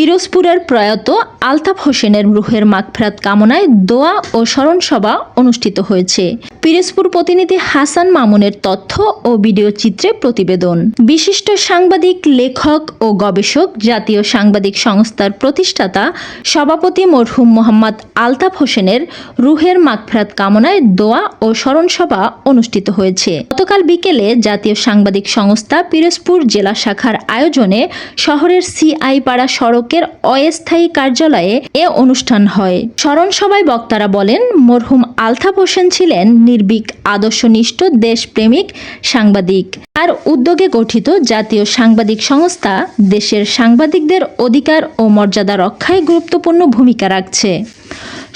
পিরোজপুরের প্রয়াত আলতাফ হোসেনের রুহের মাগফেরাত কামনায় দোয়া ও স্মরণ সভা অনুষ্ঠিত হয়েছে। পিরোজপুর প্রতিনিধি হাসান মামুনের তথ্য ও ভিডিও চিত্রে প্রতিবেদন। বিশিষ্ট সাংবাদিক, লেখক ও গবেষক, জাতীয় সাংবাদিক সংস্থার প্রতিষ্ঠাতা, সভাপতি মরহুম মোহাম্মদ আলতাফ হোসেনের রুহের মাগফেরাত কামনায় দোয়া ও স্মরণ সভা অনুষ্ঠিত হয়েছে। গতকাল বিকেলে জাতীয় সাংবাদিক সংস্থা পিরোজপুর জেলা শাখার আয়োজনে শহরের সিআই পাড়া সড়কের অস্থায়ী কার্যালয়ে এ অনুষ্ঠান হয়। স্মরণ সভায় বক্তারা বলেন, মরহুম আলতাফ হোসেন ছিলেন নির্ভীক, আদর্শনিষ্ঠ, দেশপ্রেমিক সাংবাদিক। আর উদ্যোগে গঠিত জাতীয় সাংবাদিক সংস্থা দেশের সাংবাদিকদের অধিকার ও মর্যাদা রক্ষায় গুরুত্বপূর্ণ ভূমিকা রাখছে।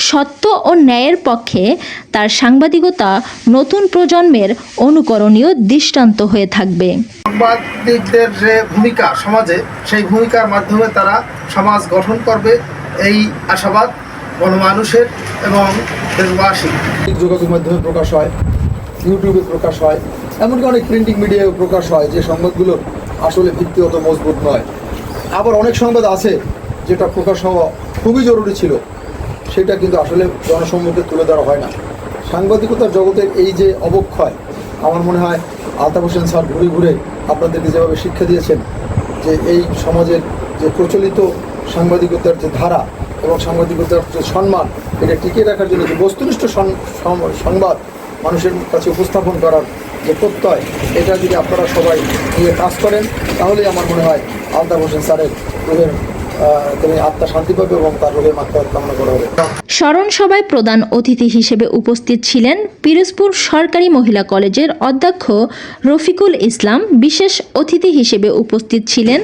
সত্য ও ন্যায়ের পক্ষে তার সাংবাদিকতা নতুন প্রজন্মের অনুকরণীয় দৃষ্টান্ত হয়ে থাকবে। সাংবাদিকদের যে ভূমিকা সমাজে সেই ভূমিকার মাধ্যমে তারা সমাজ গঠন করবে এই আশাবাদ গণমানুষের এবং দেশবাসী যোগাযোগ মাধ্যমে প্রকাশ হয় ইউটিউবে প্রকাশ হয় এমনকি অনেক প্রিন্টিং মিডিয়ায় প্রকাশ হয় যে সংবাদগুলো আসলে ভিত্তিগত মজবুত নয়। আবার অনেক সংবাদ আছে যেটা প্রকাশ হওয়া খুবই জরুরি ছিল। সেটা কিন্তু আসলে জনসম্মুখে তুলে ধরা হয় না। সাংবাদিকতার জগতের এই যে অবক্ষয়, আমার মনে হয় আলতাফ হোসেন স্যার ঘুরে ঘুরে আপনাদেরকে যেভাবে শিক্ষা দিয়েছেন, যে এই সমাজের যে প্রচলিত সাংবাদিকতার যে ধারা এবং সাংবাদিকতার যে সম্মান, এটা টিকিয়ে রাখার জন্য যে বস্তুনিষ্ঠ সংবাদ মানুষের কাছে উপস্থাপন করার যে প্রত্যয়, এটা যদি আপনারা সবাই নিয়ে কাজ করেন, তাহলেই আমার মনে হয় আলতাফ হোসেন স্যারের স্মরণ সভায় প্রধান অতিথি হিসেবে উপস্থিত ছিলেন পিরোজপুর সরকারি মহিলা কলেজের অধ্যক্ষ রফিকুল ইসলাম। বিশেষ অতিথি হিসেবে উপস্থিত ছিলেন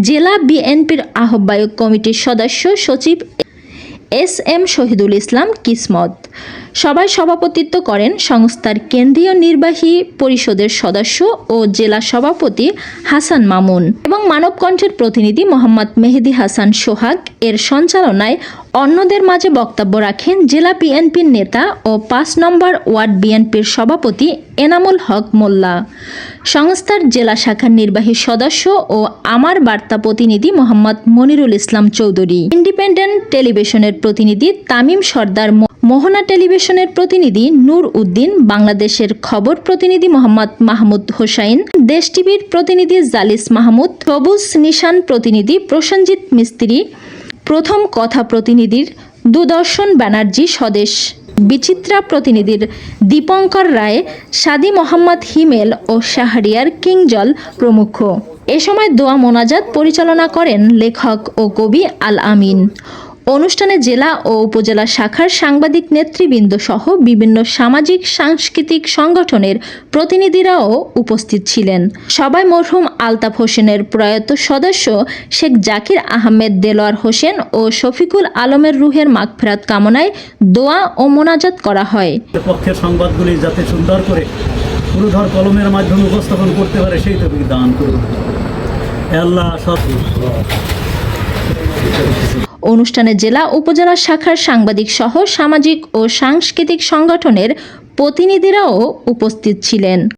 জেলা বিএনপির আহ্বায়ক কমিটির সদস্য সচিব এস এম শহীদুল ইসলাম কিসমত। সভায় সভাপতিত্ব করেন সংস্থার কেন্দ্রীয় নির্বাহী পরিষদের সদস্য ও জেলা সভাপতি হাসান মামুন এবং মানবকণ্ঠের প্রতিনিধি মোহাম্মদ মেহেদি হাসান সোহাগ। এর সঞ্চালনায় অন্যদের মাঝে বক্তব্য রাখেন জেলা বিএনপির নেতা ও পাঁচ নম্বর ওয়ার্ড বিএনপির সভাপতি এনামুল হক মোল্লা। সংস্থার জেলা শাখার নির্বাহী সদস্য ও আমার বার্তা প্রতিনিধি মোহাম্মদ মনিরুল ইসলাম চৌধুরী। ইন্ডিপেন্ডেন্ট টেলিভিশনের প্রতিনিধি তামিম সর্দার মোহনা টেলিভিশনের প্রতিনিধি নূর উদ্দিন, বাংলাদেশের খবর প্রতিনিধি মোহাম্মদ মাহমুদ হোসাইন, দেশ টিভির প্রতিনিধি জালিস মাহমুদ, সবুজ নিশান প্রতিনিধি প্রসেনজিৎ মিস্ত্রি, প্রথম কথা প্রতিনিধির দুদর্শন ব্যানার্জি স্বদেশ, বিচিত্রা প্রতিনিধির দীপঙ্কর রায়, সাদি মোহাম্মদ হিমেল ও শাহরিয়ার কিংজল প্রমুখ। এ সময় দোয়া মোনাজাত পরিচালনা করেন লেখক ও কবি আল আমিন। অনুষ্ঠানে জেলা ও উপজেলা শাখার সাংবাদিক নেতৃবৃন্দ সহ বিভিন্ন সামাজিক, সাংস্কৃতিক সংগঠনের প্রতিনিধিরাও উপস্থিত ছিলেন। সবাই মরহুম আলতাফ হোসেনের প্রয়াত সদস্য শেখ জাকির আহমেদ দেলোয়ার হোসেন ও শফিকুল আলমের রুহের মাগফেরাত কামনায় দোয়া ও মোনাজাত করা হয়। পক্ষের সংবাদগুলি যাতে সুন্দর করে কলমের মাধ্যমে উপস্থাপন করতে পারে, সেই তো দান করুন। আল্লাহ সব অনুষ্ঠানে জেলা উপজেলা শাখার সাংবাদিক সহ সামাজিক ও সাংস্কৃতিক সংগঠনের প্রতিনিধিরাও উপস্থিত ছিলেন।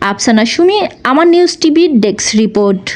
আফসানা সুমি, আমার নিউজ টিভির ডেস্ক রিপোর্ট।